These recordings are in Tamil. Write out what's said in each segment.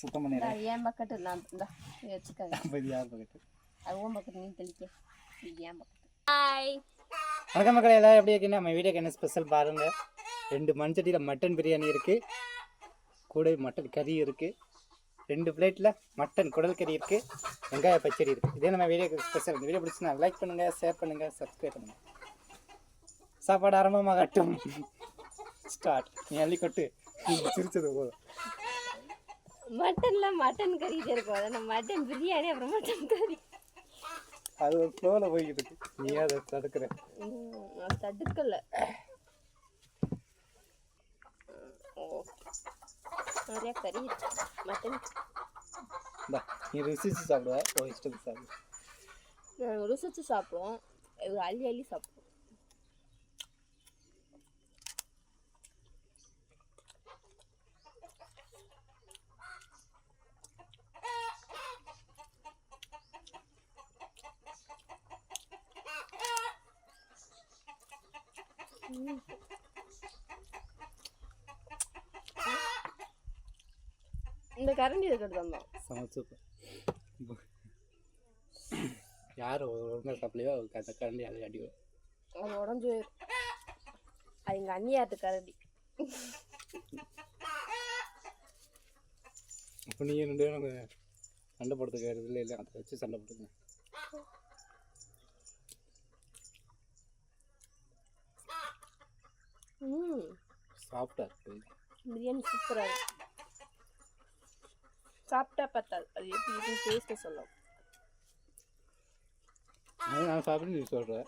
சுத்தம் பண்ணிடுறேன். ஏன் பக்கெட்டு நான் இந்த வச்சுக்கோங்க அப்போ இது யார் பக்கத்து அது உன் பக்கெட்டு நீ தெளிக்க. இது ஏன் பக்கெட்டு ஹாய் வணக்கம் மக்களே எல்லாரும் எப்படி இருக்கீங்க? நம்ம வீடியோக்கு என்ன ஸ்பெஷல் பாருங்க. ரெண்டு மண்சட்டியில் மட்டன் பிரியாணி இருக்கு. கூட மட்டன் கறி இருக்கு. ரெண்டு பிளேட்டில் மட்டன் குடல் கறி இருக்கு. வெங்காய பச்சடி இருக்கு. இதே நம்ம வீடியோக்கு ஸ்பெஷல் இந்த வீடியோ பிடிச்சினா லைக் பண்ணுங்க ஷேர் பண்ணுங்க சப்ஸ்கிரைப் பண்ணுங்க. சாப்பாடு ஆரம்பமாகட்டும் ஸ்டார்ட் நீ அள்ளி கொட்டு சிரிச்சது போதும். மட்டன்ல மட்டன் கறி இருக்கும் அதான் மட்டன் பிரியாணி அப்புறம் மட்டன் கறி அது ஒரு ஃப்ளோவில் போய்கிட்டு இருக்கு. நீ அதை தடுக்கிற? நான் தடுக்கல. நிறைய கறி மட்டன் இந்தா, நீ ருசிச்சு சாப்பிடுவ. ஓ இஷ்டத்துக்கு சாப்பிடு. நாங்கள் ருசிச்சு சாப்பிடுவோம். இது அள்ளி அள்ளி சாப்பிடுவோம். இந்த கரண்டி இருக்கிறது தான் சமைச்சு யார் ஒழுங்காக சாப்பிடலையோ அந்த கரண்டி அதை அடிக்கும் அது உடஞ்சு. அது எங்கள் அண்ணியாட்டு கரடி அப்போ நீங்கள் ரெண்டு பேரும் சண்டை போடுறதுக்கு இல்லை இல்லை அதை வச்சு சண்டை போட்டுங்க ம். இருக்குது பிரியாணி சூப்பராக இருக்கு. சாப்பிட்டா பத்தாது. அது எப்படி இருக்குன்னு டேஸ்ட்டை சொல்லும். நான் சாப்பிட்டு நீ சொல்கிற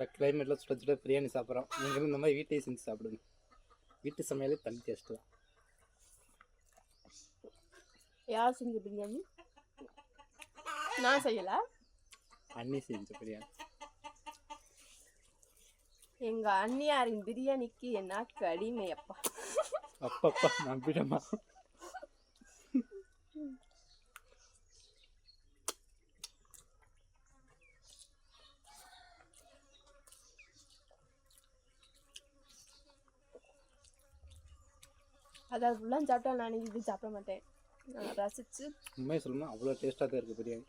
நல்ல கிளைமேட்டில் சுட சுட பிரியாணி சாப்பிட்றோம். நீங்களும் இந்த மாதிரி வீட்டையே செஞ்சு சாப்பிடுங்க. வீட்டு சமையலே தனி டேஸ்ட்டு தான். யார் செஞ்ச பிரியாணி? நான் செய்யல. அண்ணி செஞ்ச பிரியாணி. எங்க அண்ணியாரின் பிரியாணிக்கு என் நாக்கு அடிமை அப்பா அப்பப்பா நம்பிடமா? அதாவது ஃபுல்லாக சாப்பிட்டா நான் இது சாப்பிட மாட்டேன். நான் ரசிச்சு. உண்மையை சொல்லணும்னா அவ்வளோ டேஸ்ட்டாக தான் இருக்குது பிரியாணி.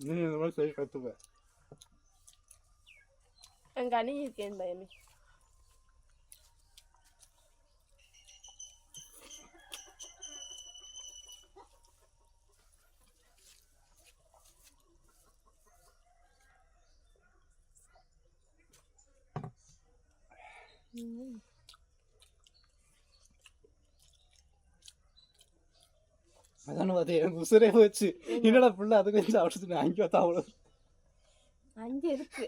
இன்னும் இந்த மாதிரி செய்ய கற்றுப்பேன் எங்க அண்ணி இருக்கேன் பயமே அதானே பார்த்து எனக்கு உசுரே போச்சு என்னடா ஃபுல்லாக அது கொஞ்சம் சாப்பிட்டு அங்கே பார்த்தா அவ்வளோ அங்க இருக்கு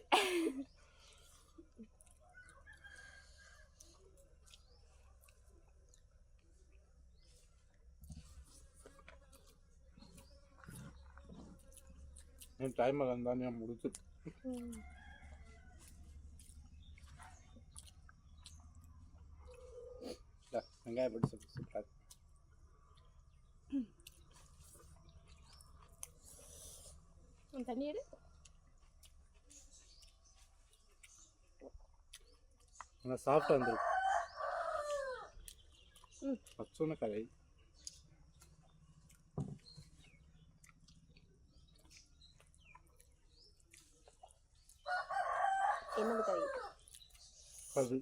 என் டைம் இருந்தால் நான் முடிச்சு ம். இல்லை வெங்காயம் போட்டு சொல்லி சூப்பராக உன் தண்ணி எடு. நல்லா சாஃப்டாக இருந்திருக்கு ம். பச்சோன கதை என்னது கறி? அது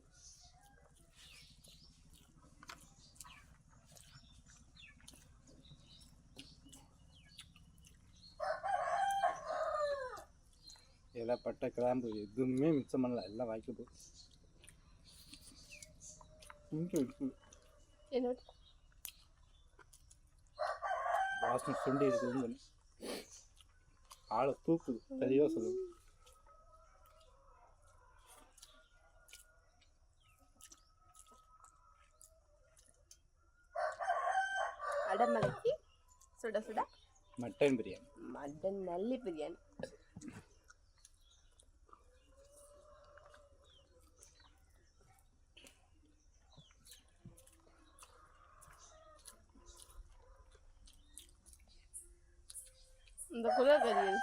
எல்லாம் பட்டை கிராம்பு எதுவுமே மிச்சம் பண்ணல. எல்லாம் வாய்க்கு போ. கொஞ்சம் இருக்கு. என்னோட வாசனை சுண்டி இருக்குதுன்னு சொன்னேன் ஆளை தூக்குது. தெளிவாக சொல்லுது அடமலைக்கு சுட சுட. மட்டன் பிரியாணி. மட்டன் நல்லி பிரியாணி. இந்த குதிரை கறி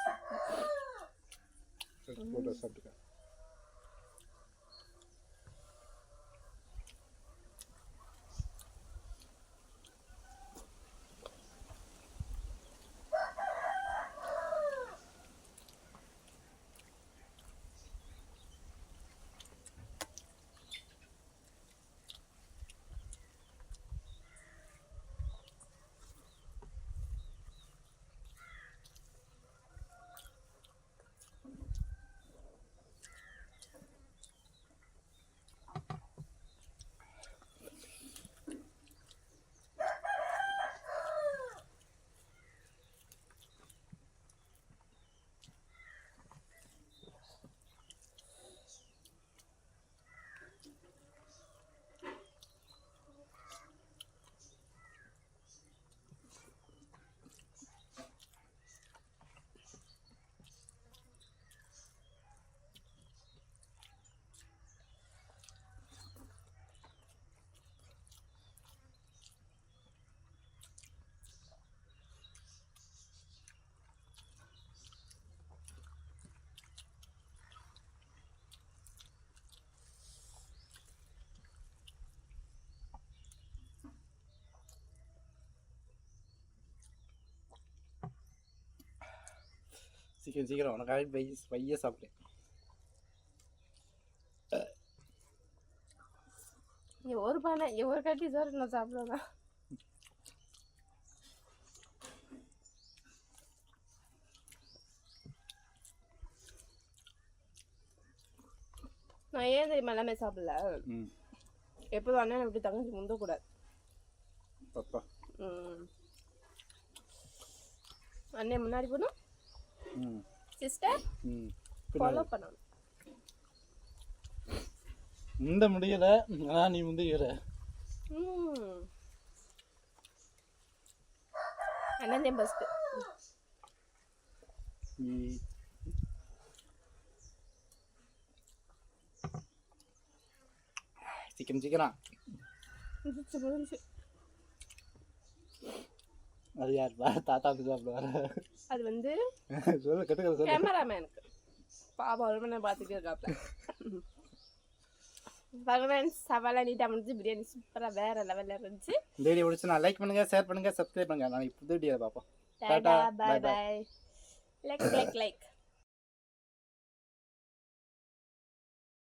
சீக்கிரம் சீக்கிரம் உனக்காக பைய பைய சாப்பிட்டேன் ஒரு பானை ஒரு கட்டி சோறு நான் சாப்பிடுவேன் நான் ஏன் தெரியுமா எல்லாமே சாப்பிடல எப்போதும் அண்ணன் விட்டு தங்கச்சி முந்தக்கூடாது. அண்ணன் முன்னாடி போகணும் ம் சிஸ்டர் ஃபாலோ பண்ணணும். முந்த முடியல ஆனா நீ முந்திக்கிற ம். அண்ணன் தான் சீக்கிரம் முடிச்சு முடிஞ்சு அது யார்? தாத்தா வந்து சாப்பிடுவாரு அது வந்து கேமராமேனுக்கு. பாப்பா ஒரு மணி நேரம் பார்த்துட்டு இருக்காப்ல. பகவான் சவாலா நீட்டாக முடிஞ்சு பிரியாணி சூப்பராக வேற லெவலில் இருந்துச்சு. இந்த வீடியோ பிடிச்சுனா லைக் பண்ணுங்க ஷேர் பண்ணுங்க சப்ஸ்கிரைப் பண்ணுங்க. நாளைக்கு புது வீடியோ பார்ப்போம். Ta ta. Bye like like like